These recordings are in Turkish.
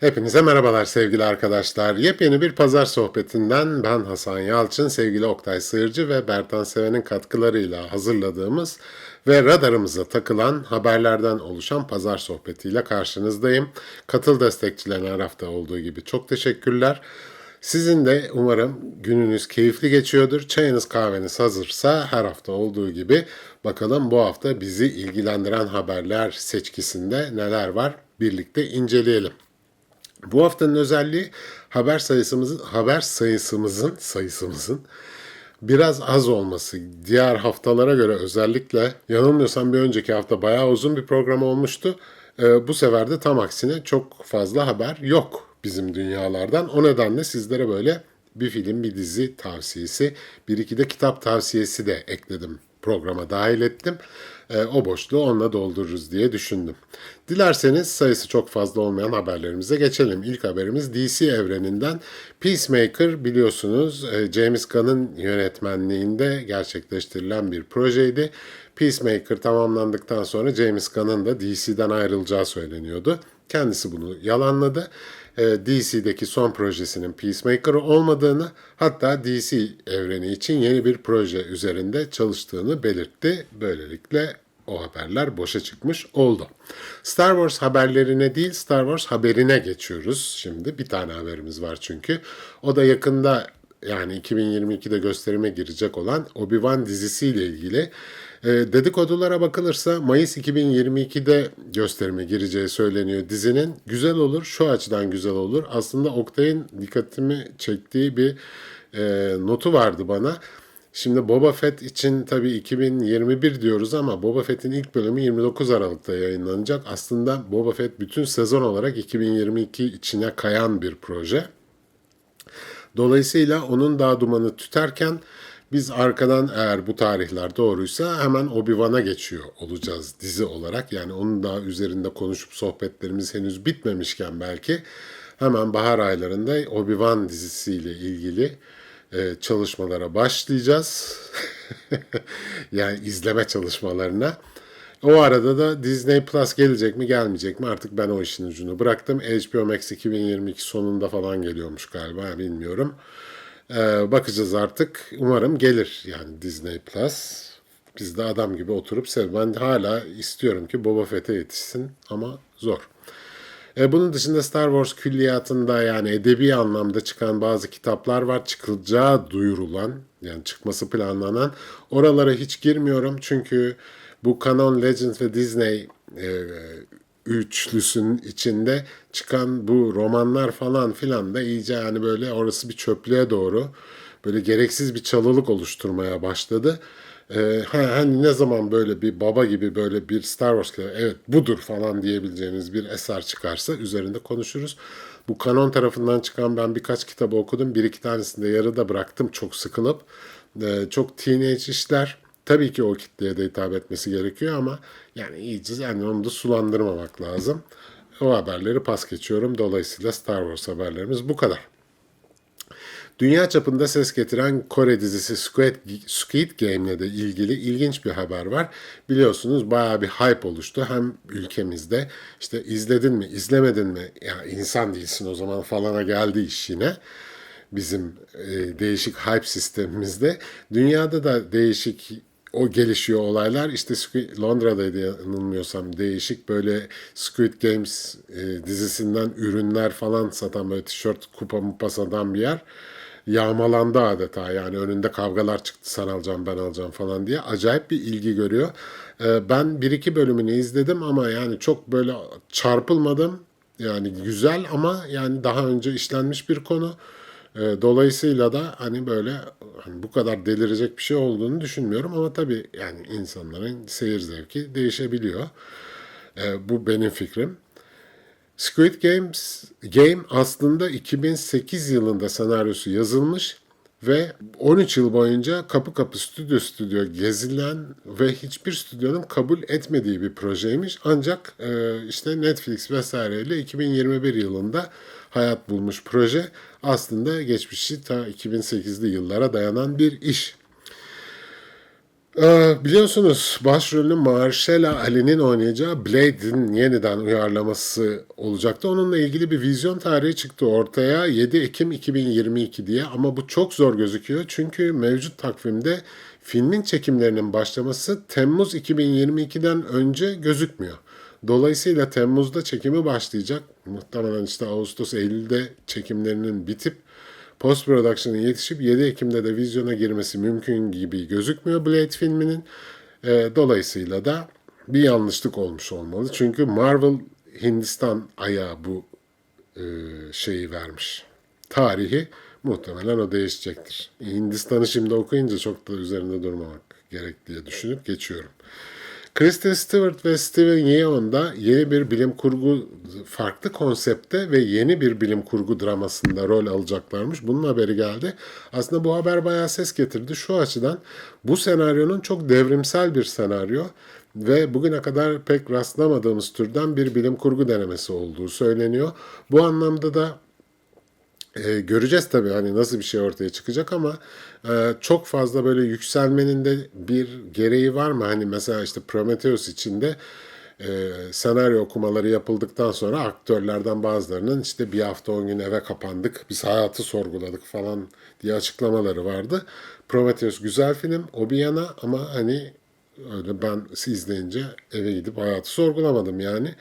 Hepinize merhabalar sevgili arkadaşlar. Yepyeni bir pazar sohbetinden ben Hasan Yalçın, sevgili Oktay Sığırcı ve Bertan Seven'in katkılarıyla hazırladığımız ve radarımıza takılan haberlerden oluşan pazar sohbetiyle karşınızdayım. Katıl destekçilerine her hafta olduğu gibi çok teşekkürler. Sizin de umarım gününüz keyifli geçiyordur. Çayınız kahveniz hazırsa her hafta olduğu gibi bakalım bu hafta bizi ilgilendiren haberler seçkisinde neler var birlikte inceleyelim. Bu haftanın özelliği haber sayısımızın haber sayısımızın sayısımızın biraz az olması. Diğer haftalara göre özellikle yanılmıyorsam bir önceki hafta bayağı uzun bir program olmuştu. Ee, bu sefer de tam aksine çok fazla haber yok bizim dünyalardan. O nedenle sizlere böyle bir film, bir dizi tavsiyesi, bir iki de kitap tavsiyesi de ekledim programa dahil ettim. E, o boşluğu onunla doldururuz diye düşündüm. Dilerseniz sayısı çok fazla olmayan haberlerimize geçelim. İlk haberimiz DC evreninden Peacemaker biliyorsunuz e, James Gunn'ın yönetmenliğinde gerçekleştirilen bir projeydi. Peacemaker tamamlandıktan sonra James Gunn'ın da DC'den ayrılacağı söyleniyordu. Kendisi bunu yalanladı. E, DC'deki son projesinin Peacemaker olmadığını hatta DC evreni için yeni bir proje üzerinde çalıştığını belirtti. Böylelikle o haberler boşa çıkmış oldu. Star Wars haberlerine değil Star Wars haberine geçiyoruz. Şimdi bir tane haberimiz var çünkü. O da yakında yani 2022'de gösterime girecek olan Obi-Wan dizisiyle ilgili. E, dedikodulara bakılırsa Mayıs 2022'de gösterime gireceği söyleniyor dizinin. Güzel olur, şu açıdan güzel olur. Aslında Oktay'ın dikkatimi çektiği bir e, notu vardı bana. Şimdi Boba Fett için tabii 2021 diyoruz ama Boba Fett'in ilk bölümü 29 Aralık'ta yayınlanacak. Aslında Boba Fett bütün sezon olarak 2022 içine kayan bir proje. Dolayısıyla onun daha dumanı tüterken biz arkadan eğer bu tarihler doğruysa hemen Obi-Wan'a geçiyor olacağız dizi olarak. Yani onun daha üzerinde konuşup sohbetlerimiz henüz bitmemişken belki hemen bahar aylarında Obi-Wan dizisiyle ilgili e, çalışmalara başlayacağız. yani izleme çalışmalarına. O arada da Disney Plus gelecek mi gelmeyecek mi artık ben o işin ucunu bıraktım. HBO Max 2022 sonunda falan geliyormuş galiba bilmiyorum. Ee, bakacağız artık. Umarım gelir yani Disney Plus. Biz de adam gibi oturup sev. Ben hala istiyorum ki Boba Fett'e yetişsin ama zor. E, bunun dışında Star Wars külliyatında yani edebi anlamda çıkan bazı kitaplar var. Çıkılacağı duyurulan yani çıkması planlanan. Oralara hiç girmiyorum çünkü bu Canon, Legends ve Disney e, üçlüsünün içinde çıkan bu romanlar falan filan da iyice yani böyle orası bir çöplüğe doğru böyle gereksiz bir çalılık oluşturmaya başladı. Ee, hani ne zaman böyle bir baba gibi böyle bir Star Wars evet budur falan diyebileceğiniz bir eser çıkarsa üzerinde konuşuruz. Bu kanon tarafından çıkan ben birkaç kitabı okudum. Bir iki tanesini de yarıda bıraktım çok sıkılıp. Ee, çok teenage işler. Tabii ki o kitleye de hitap etmesi gerekiyor ama yani iyice yani onu da sulandırmamak lazım. O haberleri pas geçiyorum. Dolayısıyla Star Wars haberlerimiz bu kadar. Dünya çapında ses getiren Kore dizisi Squid, Squid Game'le de ilgili ilginç bir haber var. Biliyorsunuz bayağı bir hype oluştu. Hem ülkemizde işte izledin mi, izlemedin mi? Ya insan değilsin o zaman falana geldi iş yine bizim e, değişik hype sistemimizde. Dünyada da değişik o gelişiyor olaylar. İşte Londra'daydı yanılmıyorsam değişik böyle Squid Games e, dizisinden ürünler falan satan böyle tişört kupa mupa satan bir yer yağmalandı adeta. Yani önünde kavgalar çıktı sen alacağım ben alacağım falan diye. Acayip bir ilgi görüyor. E, ben bir iki bölümünü izledim ama yani çok böyle çarpılmadım. Yani güzel ama yani daha önce işlenmiş bir konu. E, dolayısıyla da hani böyle hani bu kadar delirecek bir şey olduğunu düşünmüyorum ama tabii yani insanların seyir zevki değişebiliyor. E, bu benim fikrim. Squid Games Game aslında 2008 yılında senaryosu yazılmış ve 13 yıl boyunca kapı kapı stüdyo stüdyo gezilen ve hiçbir stüdyonun kabul etmediği bir projeymiş. Ancak e, işte Netflix vesaireyle 2021 yılında hayat bulmuş proje aslında geçmişi ta 2008'li yıllara dayanan bir iş. Ee, biliyorsunuz başrolünün Marshall Ali'nin oynayacağı Blade'in yeniden uyarlaması olacaktı. Onunla ilgili bir vizyon tarihi çıktı ortaya 7 Ekim 2022 diye ama bu çok zor gözüküyor. Çünkü mevcut takvimde filmin çekimlerinin başlaması Temmuz 2022'den önce gözükmüyor. Dolayısıyla Temmuz'da çekimi başlayacak. Muhtemelen işte Ağustos, Eylül'de çekimlerinin bitip Post Production'ın yetişip 7 Ekim'de de vizyona girmesi mümkün gibi gözükmüyor Blade filminin. E, dolayısıyla da bir yanlışlık olmuş olmalı. Çünkü Marvel Hindistan ayağı bu e, şeyi vermiş. Tarihi muhtemelen o değişecektir. Hindistan'ı şimdi okuyunca çok da üzerinde durmamak gerek diye düşünüp geçiyorum. Kristen Stewart ve Steven Yeun da yeni bir bilim kurgu farklı konsepte ve yeni bir bilim kurgu dramasında rol alacaklarmış. Bunun haberi geldi. Aslında bu haber bayağı ses getirdi. Şu açıdan bu senaryonun çok devrimsel bir senaryo ve bugüne kadar pek rastlamadığımız türden bir bilim kurgu denemesi olduğu söyleniyor. Bu anlamda da e, göreceğiz tabii hani nasıl bir şey ortaya çıkacak ama e, çok fazla böyle yükselmenin de bir gereği var mı? Hani mesela işte Prometheus içinde e, senaryo okumaları yapıldıktan sonra aktörlerden bazılarının işte bir hafta on gün eve kapandık, biz hayatı sorguladık falan diye açıklamaları vardı. Prometheus güzel film, o bir yana ama hani öyle ben izleyince eve gidip hayatı sorgulamadım yani.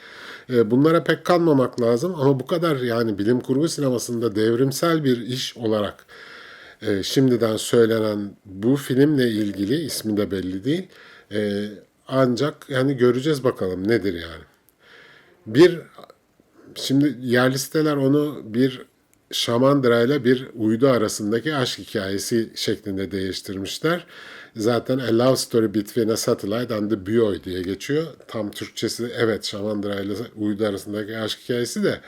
E, bunlara pek kanmamak lazım ama bu kadar yani bilim kurgu sinemasında devrimsel bir iş olarak e, şimdiden söylenen bu filmle ilgili ismi de belli değil. E, ancak yani göreceğiz bakalım nedir yani. Bir şimdi yerli siteler onu bir Şamandıra ile bir uydu arasındaki aşk hikayesi şeklinde değiştirmişler. Zaten A Love Story Between a Satellite and the Buoy diye geçiyor. Tam Türkçesi evet Şamandıra ile uydu arasındaki aşk hikayesi de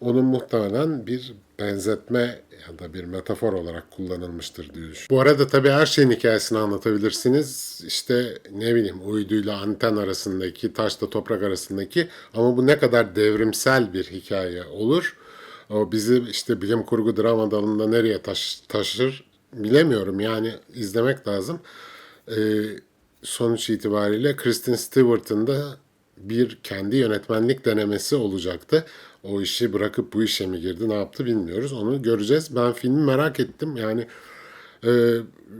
onun muhtemelen bir benzetme ya da bir metafor olarak kullanılmıştır diye düşünüyorum. Bu arada tabii her şeyin hikayesini anlatabilirsiniz. İşte ne bileyim uyduyla anten arasındaki, taşla toprak arasındaki ama bu ne kadar devrimsel bir hikaye olur. O bizi işte bilim kurgu drama dalında nereye taş, taşır bilemiyorum. Yani izlemek lazım. Ee, sonuç itibariyle Kristen Stewart'ın da bir kendi yönetmenlik denemesi olacaktı. O işi bırakıp bu işe mi girdi ne yaptı bilmiyoruz. Onu göreceğiz. Ben filmi merak ettim. Yani e,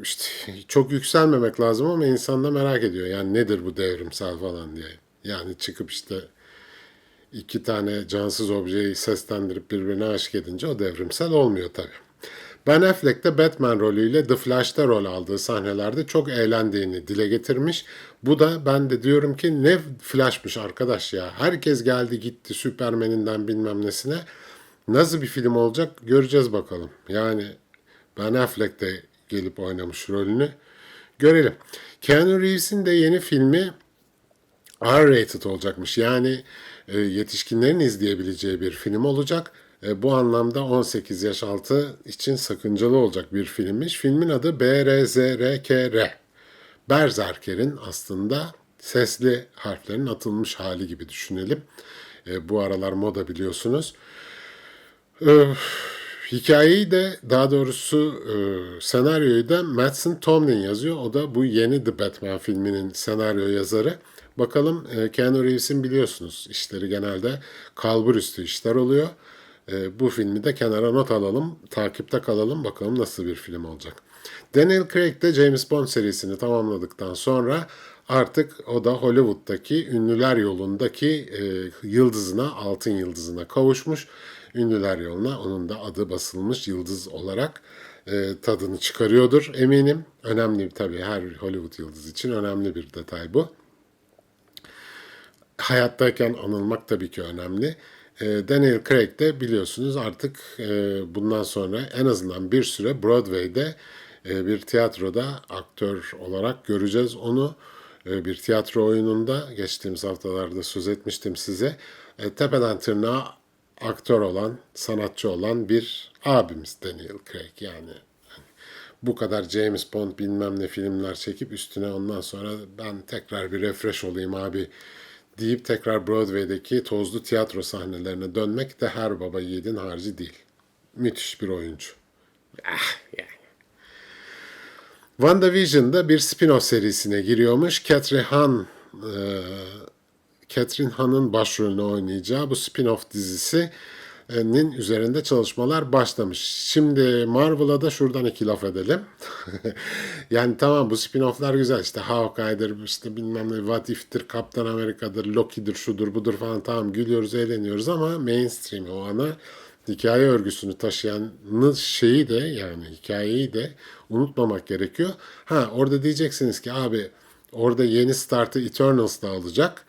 işte çok yükselmemek lazım ama insan da merak ediyor. Yani nedir bu devrimsel falan diye. Yani çıkıp işte iki tane cansız objeyi seslendirip birbirine aşık edince o devrimsel olmuyor tabii. Ben Affleck de Batman rolüyle The Flash'ta rol aldığı sahnelerde çok eğlendiğini dile getirmiş. Bu da ben de diyorum ki ne Flash'mış arkadaş ya. Herkes geldi gitti Superman'inden bilmem nesine. Nasıl bir film olacak göreceğiz bakalım. Yani Ben Affleck de gelip oynamış rolünü. Görelim. Keanu Reeves'in de yeni filmi R-rated olacakmış. Yani e, yetişkinlerin izleyebileceği bir film olacak. E, bu anlamda 18 yaş altı için sakıncalı olacak bir filmmiş. Filmin adı BRZRKR. Berzerker'in aslında sesli harflerin atılmış hali gibi düşünelim. E, bu aralar moda biliyorsunuz. E, hikayeyi de daha doğrusu e, senaryoyu da Mattson Tomlin yazıyor. O da bu yeni The Batman filminin senaryo yazarı. Bakalım e, Keanu Reeves'in biliyorsunuz işleri genelde kalbur üstü işler oluyor. E, bu filmi de kenara not alalım, takipte kalalım bakalım nasıl bir film olacak. Daniel Craig de James Bond serisini tamamladıktan sonra artık o da Hollywood'daki ünlüler yolundaki e, yıldızına, altın yıldızına kavuşmuş. Ünlüler yoluna onun da adı basılmış yıldız olarak e, tadını çıkarıyordur eminim. Önemli tabii her Hollywood yıldız için önemli bir detay bu hayattayken anılmak tabii ki önemli. E, Daniel Craig de biliyorsunuz artık e, bundan sonra en azından bir süre Broadway'de e, bir tiyatroda aktör olarak göreceğiz onu. Bir tiyatro oyununda geçtiğimiz haftalarda söz etmiştim size. Tepeden tırnağa aktör olan, sanatçı olan bir abimiz Daniel Craig yani. Bu kadar James Bond bilmem ne filmler çekip üstüne ondan sonra ben tekrar bir refresh olayım abi deyip tekrar Broadway'deki tozlu tiyatro sahnelerine dönmek de her baba yiğidin harcı değil. Müthiş bir oyuncu. Ah yani. WandaVision'da bir spin-off serisine giriyormuş. Catherine Han e, Catherine Han'ın başrolünü oynayacağı bu spin-off dizisinin üzerinde çalışmalar başlamış. Şimdi Marvel'a da şuradan iki laf edelim. yani tamam bu spin-off'lar güzel işte Hawkeye'dir, işte bilmem ne What If'tir, Kaptan Amerika'dır, Loki'dir, şudur budur falan tamam gülüyoruz, eğleniyoruz ama mainstream o ana hikaye örgüsünü taşıyan şeyi de yani hikayeyi de unutmamak gerekiyor. Ha orada diyeceksiniz ki abi orada yeni startı Eternals'da alacak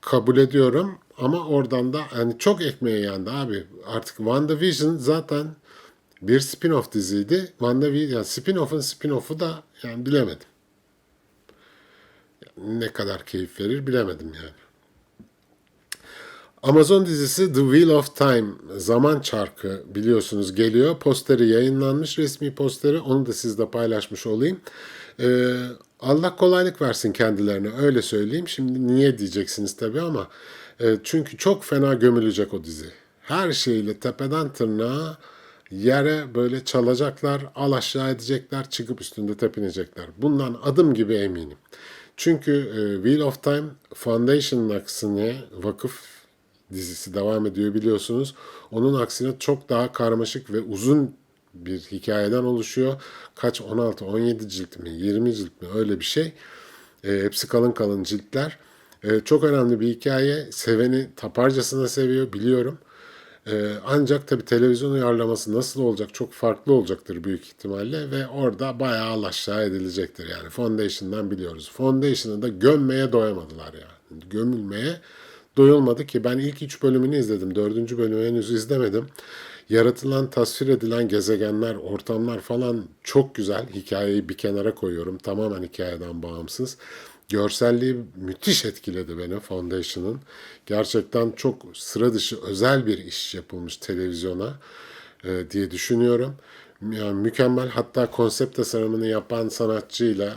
kabul ediyorum ama oradan da hani çok ekmeğe yandı abi. Artık WandaVision zaten bir spin-off diziydi. WandaVision yani spin-off'un spin-off'u da yani bilemedim. Ne kadar keyif verir bilemedim yani. Amazon dizisi The Wheel of Time Zaman Çarkı biliyorsunuz geliyor. Posteri yayınlanmış resmi posteri onu da sizle paylaşmış olayım. Ee, Allah kolaylık versin kendilerine öyle söyleyeyim. Şimdi niye diyeceksiniz tabii ama e, çünkü çok fena gömülecek o dizi. Her şeyle tepeden tırnağa yere böyle çalacaklar, al aşağı edecekler, çıkıp üstünde tepinecekler. Bundan adım gibi eminim. Çünkü e, Wheel of Time Foundation'ın aksine vakıf dizisi devam ediyor biliyorsunuz. Onun aksine çok daha karmaşık ve uzun bir hikayeden oluşuyor. Kaç 16, 17 cilt mi, 20 cilt mi öyle bir şey. E, hepsi kalın kalın ciltler. E, çok önemli bir hikaye. Seveni taparcasına seviyor biliyorum. E, ancak tabii televizyon uyarlaması nasıl olacak çok farklı olacaktır büyük ihtimalle ve orada bayağı aşağı edilecektir yani. Foundation'dan biliyoruz. Foundation'ı da gömmeye doyamadılar yani. Gömülmeye doyulmadı ki ben ilk üç bölümünü izledim. Dördüncü bölümü henüz izlemedim. Yaratılan, tasvir edilen gezegenler, ortamlar falan çok güzel. Hikayeyi bir kenara koyuyorum. Tamamen hikayeden bağımsız. Görselliği müthiş etkiledi beni Foundation'ın. Gerçekten çok sıra dışı özel bir iş yapılmış televizyona e, diye düşünüyorum. Yani mükemmel hatta konsept tasarımını yapan sanatçıyla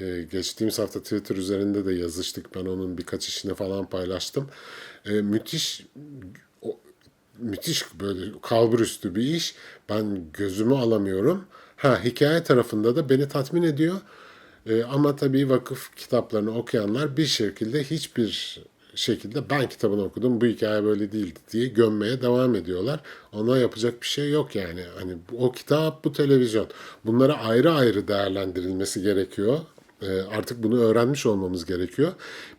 e, geçtiğimiz hafta Twitter üzerinde de yazıştık. Ben onun birkaç işini falan paylaştım. E, müthiş o, müthiş böyle kalbur üstü bir iş. Ben gözümü alamıyorum. Ha hikaye tarafında da beni tatmin ediyor. E, ama tabii vakıf kitaplarını okuyanlar bir şekilde hiçbir şekilde ben kitabını okudum bu hikaye böyle değildi diye gömmeye devam ediyorlar. Ona yapacak bir şey yok yani. Hani o kitap bu televizyon. Bunlara ayrı ayrı değerlendirilmesi gerekiyor. E, artık bunu öğrenmiş olmamız gerekiyor.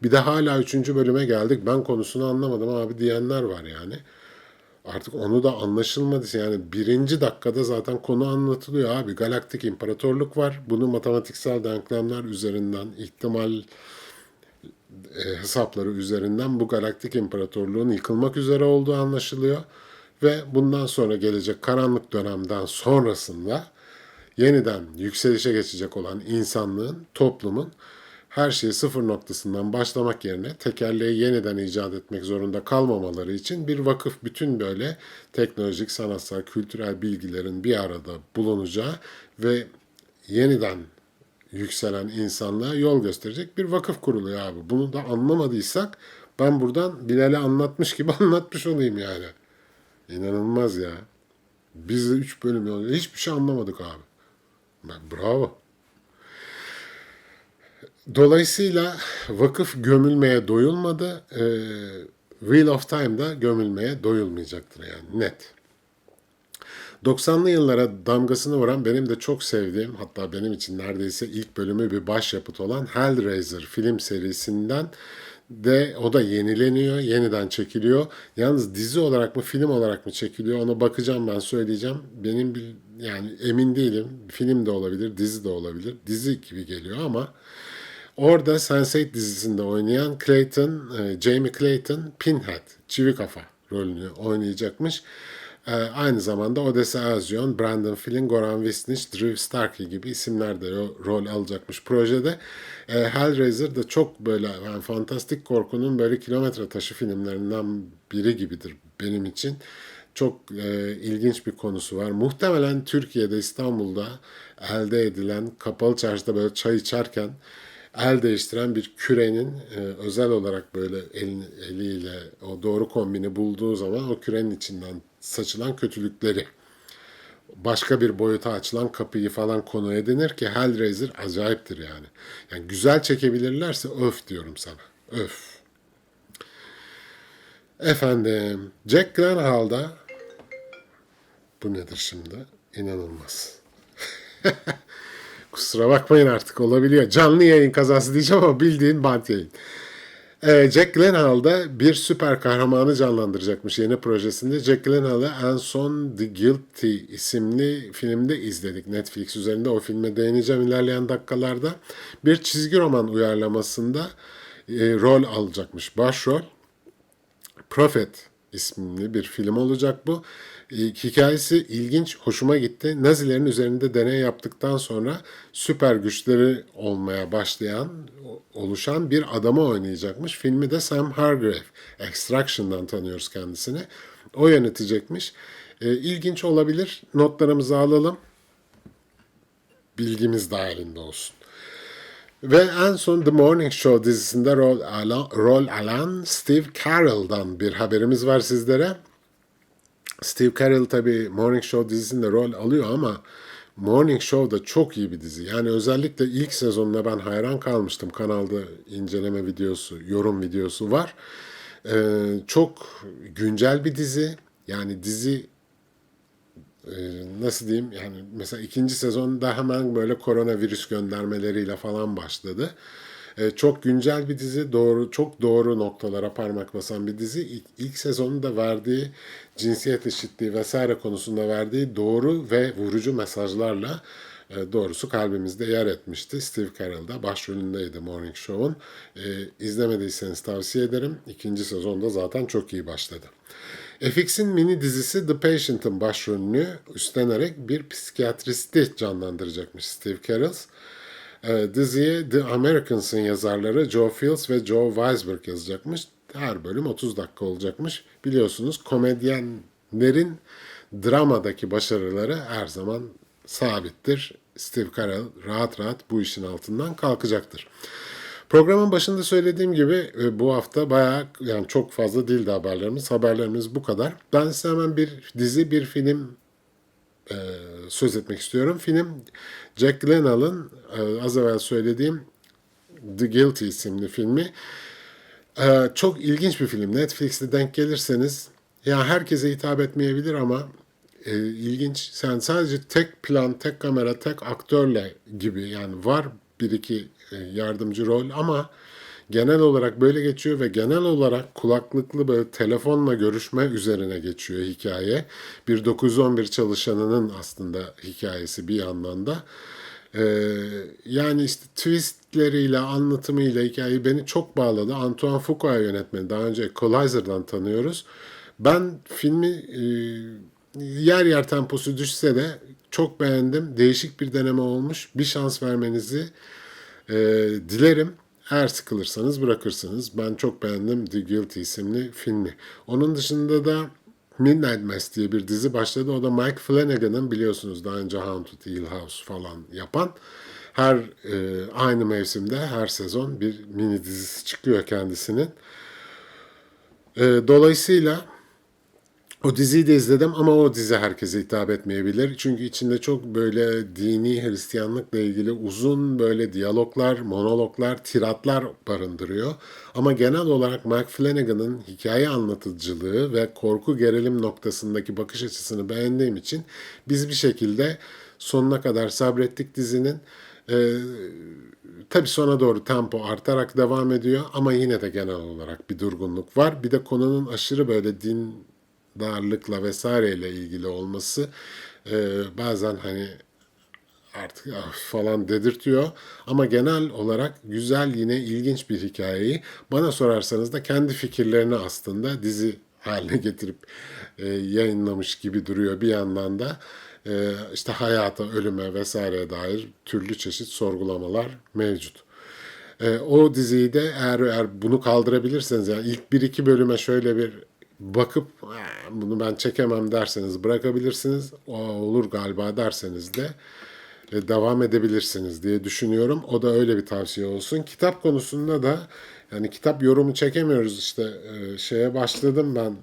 Bir de hala üçüncü bölüme geldik. Ben konusunu anlamadım abi diyenler var yani. Artık onu da anlaşılmadı. Yani birinci dakikada zaten konu anlatılıyor abi. Galaktik imparatorluk var. Bunu matematiksel denklemler üzerinden ihtimal e, hesapları üzerinden bu galaktik imparatorluğun yıkılmak üzere olduğu anlaşılıyor. Ve bundan sonra gelecek karanlık dönemden sonrasında yeniden yükselişe geçecek olan insanlığın, toplumun her şeyi sıfır noktasından başlamak yerine tekerleği yeniden icat etmek zorunda kalmamaları için bir vakıf bütün böyle teknolojik, sanatsal, kültürel bilgilerin bir arada bulunacağı ve yeniden yükselen insanlığa yol gösterecek bir vakıf kuruluyor abi. Bunu da anlamadıysak ben buradan Bilal'e anlatmış gibi anlatmış olayım yani. İnanılmaz ya. Biz de 3 bölüm hiçbir şey anlamadık abi. Ben, bravo. Dolayısıyla vakıf gömülmeye doyulmadı. E, Wheel of Time'da gömülmeye doyulmayacaktır yani net. 90'lı yıllara damgasını vuran benim de çok sevdiğim hatta benim için neredeyse ilk bölümü bir başyapıt olan Hellraiser film serisinden de o da yenileniyor, yeniden çekiliyor. Yalnız dizi olarak mı, film olarak mı çekiliyor ona bakacağım ben söyleyeceğim. Benim yani emin değilim. Film de olabilir, dizi de olabilir. Dizi gibi geliyor ama orada Sense8 dizisinde oynayan Clayton, e, Jamie Clayton Pinhead, çivi kafa rolünü oynayacakmış. E, aynı zamanda Odessa Azion, Brandon Flynn, Goran Visnich, Drew Starkey gibi isimler de rol alacakmış projede. E, Hellraiser da çok böyle yani fantastik korkunun böyle kilometre taşı filmlerinden biri gibidir benim için. Çok e, ilginç bir konusu var. Muhtemelen Türkiye'de, İstanbul'da elde edilen kapalı çarşıda böyle çay içerken el değiştiren bir kürenin e, özel olarak böyle elini, eliyle o doğru kombini bulduğu zaman o kürenin içinden saçılan kötülükleri başka bir boyuta açılan kapıyı falan konu edinir ki Hellraiser acayiptir yani. Yani güzel çekebilirlerse öf diyorum sana. Öf. Efendim, Jack Gyllenhaal'da bu nedir şimdi? İnanılmaz. Kusura bakmayın artık olabiliyor. Canlı yayın kazası diyeceğim ama bildiğin bant yayın. Ee, Jack Gyllenhaal'da bir süper kahramanı canlandıracakmış yeni projesinde. Jack Gyllenhaal'ı en son The Guilty isimli filmde izledik Netflix üzerinde. O filme değineceğim ilerleyen dakikalarda. Bir çizgi roman uyarlamasında e, rol alacakmış başrol. Prophet isimli bir film olacak bu. E, Hikayesi ilginç, hoşuma gitti. Nazilerin üzerinde deney yaptıktan sonra süper güçleri olmaya başlayan, oluşan bir adamı oynayacakmış. Filmi de Sam Hargrave, Extraction'dan tanıyoruz kendisini. O yönetecekmiş. E, ilginç olabilir. Notlarımızı alalım. Bilgimiz dahilinde olsun. Ve en son The Morning Show dizisinde rol alan, rol alan Steve Carell'dan bir haberimiz var sizlere. Steve Carell tabii Morning Show dizisinde rol alıyor ama Morning Show da çok iyi bir dizi. Yani özellikle ilk sezonuna ben hayran kalmıştım. Kanalda inceleme videosu, yorum videosu var. Ee, çok güncel bir dizi. Yani dizi e, nasıl diyeyim yani mesela ikinci sezonda hemen böyle koronavirüs göndermeleriyle falan başladı. E, çok güncel bir dizi, doğru çok doğru noktalara parmak basan bir dizi. İlk, ilk sezonunda verdiği cinsiyet eşitliği vesaire konusunda verdiği doğru ve vurucu mesajlarla e, doğrusu kalbimizde yer etmişti. Steve Carell da başrolündeydi Morning Show'un. E, izlemediyseniz tavsiye ederim. İkinci sezonda zaten çok iyi başladı. FX'in mini dizisi The Patient'ın başrolünü üstlenerek bir psikiyatristi canlandıracakmış Steve Carell. E, diziye The Americans'ın yazarları Joe Fields ve Joe Weisberg yazacakmış. Her bölüm 30 dakika olacakmış. Biliyorsunuz komedyenlerin dramadaki başarıları her zaman sabittir. Steve Carell rahat rahat bu işin altından kalkacaktır. Programın başında söylediğim gibi e, bu hafta bayağı yani çok fazla dildi haberlerimiz. Haberlerimiz bu kadar. Ben size hemen bir dizi, bir film e, söz etmek istiyorum. Film Jack Gyllenhaal'ın e, az evvel söylediğim The Guilty isimli filmi. E, çok ilginç bir film. Netflix'te denk gelirseniz ya herkese hitap etmeyebilir ama e, ilginç. Sen sadece tek plan, tek kamera, tek aktörle gibi yani var bir iki e, yardımcı rol ama genel olarak böyle geçiyor ve genel olarak kulaklıklı böyle telefonla görüşme üzerine geçiyor hikaye. Bir 911 çalışanının aslında hikayesi bir yandan da. Ee, yani işte twistleriyle, anlatımıyla hikayeyi beni çok bağladı. Antoine Fuqua yönetmeni. Daha önce Equalizer'dan tanıyoruz. Ben filmi e, yer yer temposu düşse de çok beğendim. Değişik bir deneme olmuş. Bir şans vermenizi e, dilerim. Eğer sıkılırsanız bırakırsınız. Ben çok beğendim The Guilty isimli filmi. Onun dışında da Midnight Mass diye bir dizi başladı. O da Mike Flanagan'ın biliyorsunuz daha önce Haunted Hill House falan yapan. Her e, aynı mevsimde her sezon bir mini dizisi çıkıyor kendisinin. E, dolayısıyla o diziyi de izledim ama o dizi herkese hitap etmeyebilir. Çünkü içinde çok böyle dini Hristiyanlıkla ilgili uzun böyle diyaloglar, monologlar, tiratlar barındırıyor. Ama genel olarak Mike Flanagan'ın hikaye anlatıcılığı ve korku gerilim noktasındaki bakış açısını beğendiğim için biz bir şekilde sonuna kadar sabrettik dizinin. Ee, tabii sona doğru tempo artarak devam ediyor ama yine de genel olarak bir durgunluk var. Bir de konunun aşırı böyle din darlıkla vesaireyle ilgili olması e, bazen hani artık ah falan dedirtiyor. Ama genel olarak güzel yine ilginç bir hikayeyi bana sorarsanız da kendi fikirlerini aslında dizi haline getirip e, yayınlamış gibi duruyor bir yandan da e, işte hayata, ölüme vesaireye dair türlü çeşit sorgulamalar mevcut. E, o diziyi de eğer, eğer bunu kaldırabilirseniz yani ilk bir iki bölüme şöyle bir bakıp bunu ben çekemem derseniz bırakabilirsiniz. O olur galiba derseniz de e, devam edebilirsiniz diye düşünüyorum. O da öyle bir tavsiye olsun. Kitap konusunda da yani kitap yorumu çekemiyoruz işte e, şeye başladım ben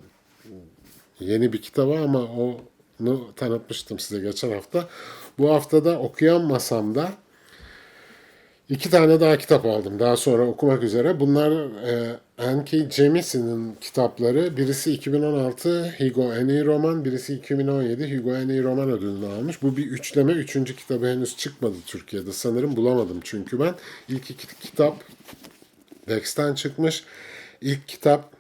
yeni bir kitaba ama onu tanıtmıştım size geçen hafta. Bu haftada okuyanmasam da iki tane daha kitap aldım. Daha sonra okumak üzere. Bunlar e, N.K. Jemisin'in kitapları. Birisi 2016 Hugo En iyi roman, birisi 2017 Hugo En iyi roman ödülünü almış. Bu bir üçleme. Üçüncü kitabı henüz çıkmadı Türkiye'de. Sanırım bulamadım çünkü ben. İlk iki kitap Dex'ten çıkmış. İlk kitap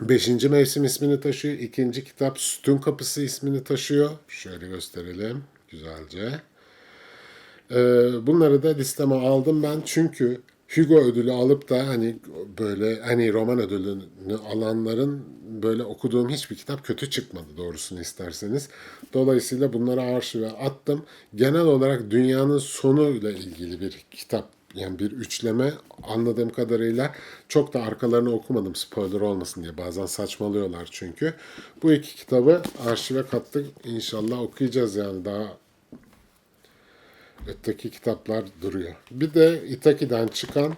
Beşinci Mevsim ismini taşıyor. İkinci kitap Sütun Kapısı ismini taşıyor. Şöyle gösterelim güzelce. Ee, bunları da listeme aldım ben çünkü Hugo ödülü alıp da hani böyle hani roman ödülünü alanların böyle okuduğum hiçbir kitap kötü çıkmadı doğrusunu isterseniz. Dolayısıyla bunları arşive attım. Genel olarak dünyanın sonuyla ilgili bir kitap yani bir üçleme anladığım kadarıyla çok da arkalarını okumadım spoiler olmasın diye. Bazen saçmalıyorlar çünkü. Bu iki kitabı arşive kattık. İnşallah okuyacağız yani daha öteki kitaplar duruyor. Bir de Itaki'den çıkan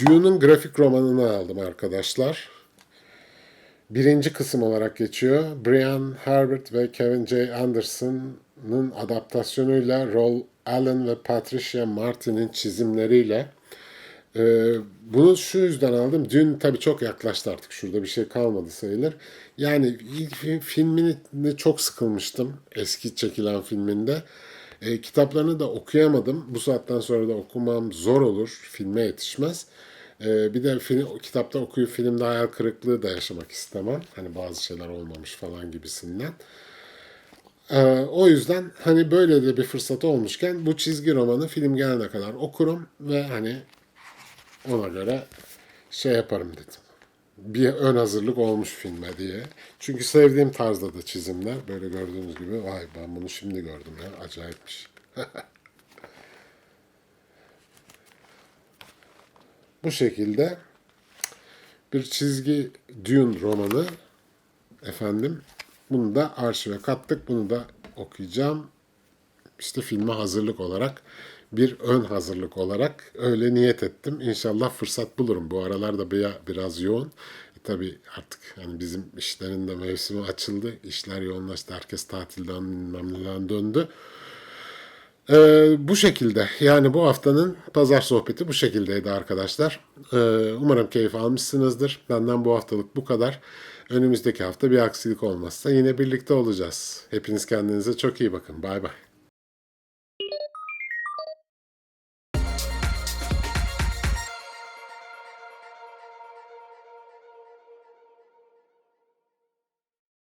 Dune'un grafik romanını aldım arkadaşlar. Birinci kısım olarak geçiyor. Brian Herbert ve Kevin J. Anderson'ın adaptasyonuyla Roll Allen ve Patricia Martin'in çizimleriyle ee, bunu şu yüzden aldım. Dün tabii çok yaklaştı artık. Şurada bir şey kalmadı sayılır. Yani ilk fi- filmini çok sıkılmıştım. Eski çekilen filminde. Ee, kitaplarını da okuyamadım. Bu saatten sonra da okumam zor olur. Filme yetişmez. Ee, bir de film, kitapta okuyup filmde hayal kırıklığı da yaşamak istemem. Hani bazı şeyler olmamış falan gibisinden. Ee, o yüzden hani böyle de bir fırsat olmuşken bu çizgi romanı film gelene kadar okurum ve hani ona göre şey yaparım dedim. Bir ön hazırlık olmuş filme diye. Çünkü sevdiğim tarzda da çizimler. Böyle gördüğünüz gibi vay ben bunu şimdi gördüm ya acayipmiş. Bu şekilde bir çizgi Dune romanı efendim. Bunu da arşive kattık. Bunu da okuyacağım. İşte filme hazırlık olarak bir ön hazırlık olarak öyle niyet ettim. İnşallah fırsat bulurum. Bu aralarda bir- biraz yoğun. E, tabii artık hani bizim işlerin de mevsimi açıldı. İşler yoğunlaştı. Herkes tatilden bilmem döndü. Ee, bu şekilde yani bu haftanın pazar sohbeti bu şekildeydi arkadaşlar. Ee, umarım keyif almışsınızdır. Benden bu haftalık bu kadar. Önümüzdeki hafta bir aksilik olmazsa yine birlikte olacağız. Hepiniz kendinize çok iyi bakın. Bay bay.